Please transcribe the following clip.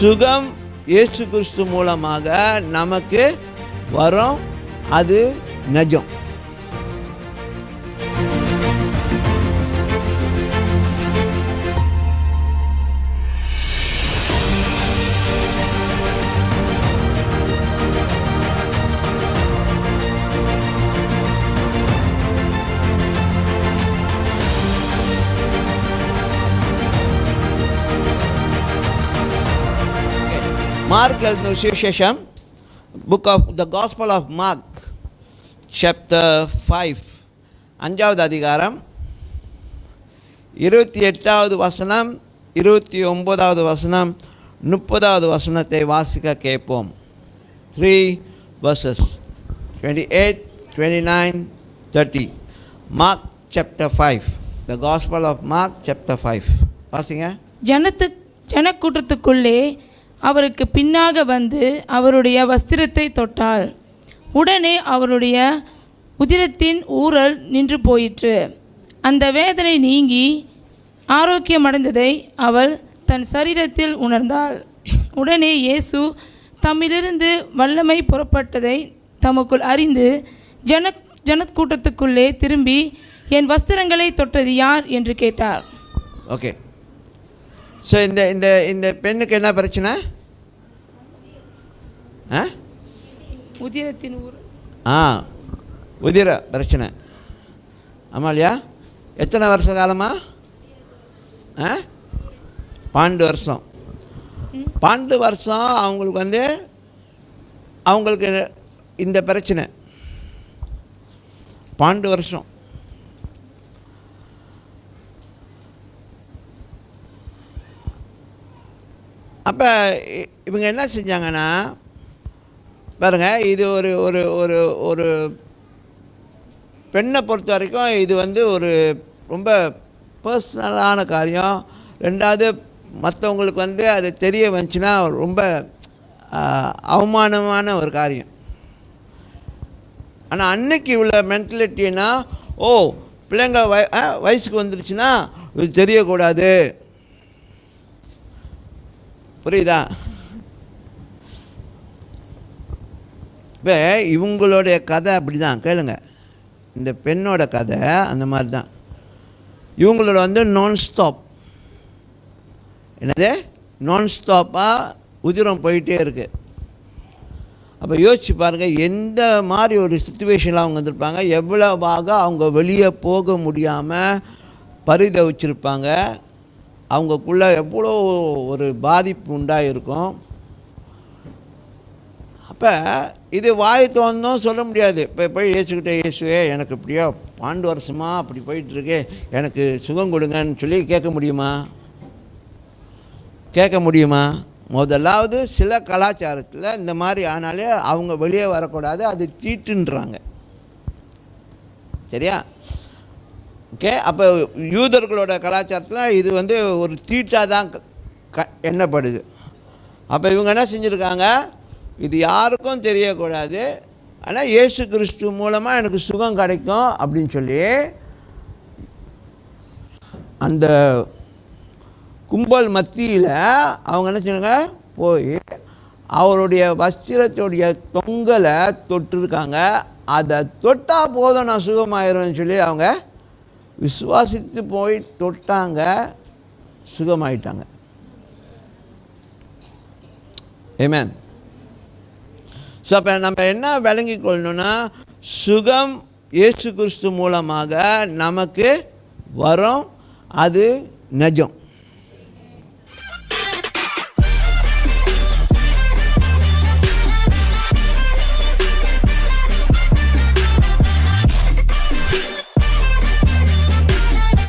சுகம் இயேசு கிறிஸ்து மூலமாக நமக்கு வரும். அது நஜம். மார்க் எழுதின சுவிசேஷம் book of the gospel of Mark chapter five அஞ்சாவது அதிகாரம் இருபத்தி எட்டாவது வசனம் இருபத்தி ஒம்போதாவது வசனம் முப்பதாவது வசனத்தை வாசிக்க கேட்போம். Three verses twenty eight twenty nine thirty Mark chapter five the gospel of Mark chapter five வாசிங்க. ஜனத்து ஜனக்கூட்டத்துக்குள்ளே அவருக்கு பின்னாக வந்து அவருடைய வஸ்திரத்தை தொட்டாள். உடனே அவருடைய உதிரத்தின் ஊறல் நின்று போயிற்று. அந்த வேதனை நீங்கி ஆரோக்கியமடைந்ததை அவள் தன் சரீரத்தில் உணர்ந்தாள். உடனே இயேசு தம்மிலிருந்து வல்லமை புறப்பட்டதை தமக்குள் அறிந்து ஜன ஜனக்கூட்டத்துக்குள்ளே திரும்பி என் வஸ்திரங்களை தொட்டது யார்? என்று கேட்டார். ஓகே ஸோ இந்த இந்த இந்த பெண்ணுக்கு என்ன பிரச்சனை? ஆ? உதிரத்தின் ஊர். ஆ உதிர பிரச்சனை. ஆமாம் இல்லையா? எத்தனை வருஷ காலமா? ஆ? பன்னெண்டு வருஷம். பன்னெண்டு வருஷம் அவங்களுக்கு வந்து அவங்களுக்கு இந்த பிரச்சனை. பன்னெண்டு வருஷம். அப்போ இவங்க என்ன செஞ்சாங்கன்னா பாருங்கள் இது ஒரு ஒரு ஒரு ஒரு பெண்ணை பொறுத்த வரைக்கும் இது வந்து ஒரு ரொம்ப பர்சனலான காரியம். ரெண்டாவது மற்றவங்களுக்கு வந்து அது தெரிய வந்துச்சுன்னா ரொம்ப அவமானமான ஒரு காரியம். ஆனால் அன்னைக்கு உள்ள மென்டலிட்டின்னா ஓ பிள்ளைங்க வய ஆ, வயசுக்கு வந்துருச்சுன்னா இது தெரியக்கூடாது. புரியுதா? இப்போ இவங்களுடைய கதை அப்படி தான் கேளுங்க. இந்த பெண்ணோட கதை அந்த மாதிரி தான் இவங்களோட வந்து நான் ஸ்டாப் என்னது? நான் ஸ்டாப்பாக உதிரம் போயிட்டே இருக்குது அப்போ யோசிச்சு பாருங்கள் எந்த மாதிரி ஒரு சுச்சுவேஷனில் அவங்க வந்திருப்பாங்க எவ்வளவாக அவங்க வெளியே போக முடியாமல் பரிதவிச்சிருப்பாங்க அவங்கக்குள்ளே எவ்வளோ ஒரு பாதிப்பு உண்டாயிருக்கும்? அப்போ இது வாய் தோணும் சொல்ல முடியாது. இப்போ போய் இயேசுக்கிட்ட இயேசுவே எனக்கு இப்படியோ பாண்டு வருஷமாக அப்படி போயிட்டுருக்கு. எனக்கு சுகம் கொடுங்கன்னு சொல்லி கேட்க முடியுமா? கேட்க முடியுமா? முதலாவது சில கலாச்சாரத்தில் இந்த மாதிரி ஆனாலே அவங்க வெளியே வரக்கூடாது. அது தீட்டுன்றாங்க. சரியா? ஓகே அப்போ யூதர்களோட கலாச்சாரத்தில் இது வந்து ஒரு தீட்டாக தான் க- க எண்ணப்படுது. அப்போ இவங்க என்ன செஞ்சுருக்காங்க? இது யாருக்கும் தெரியக்கூடாது. ஆனால் இயேசு கிறிஸ்து மூலமாக எனக்கு சுகம் கிடைக்கும் அப்படின்னு சொல்லி அந்த கும்பல் மத்தியில் அவங்க என்ன செய்யுங்க போய் அவருடைய வஸ்திரத்துடைய தொங்கலை தொட்டிருக்காங்க. அதை தொட்டால் போதும் நான் சுகமாயிருவேன்னு சொல்லி அவங்க விசுவாசித்து போய் தொட்டாங்க சுகமாயிட்டாங்க. ஏமேன் ஸோ அப்போ நம்ம என்ன விளங்கி கொள்ளணும்னா சுகம் இயேசு கிறிஸ்து மூலமாக நமக்கு வரும் அது நிஜம்.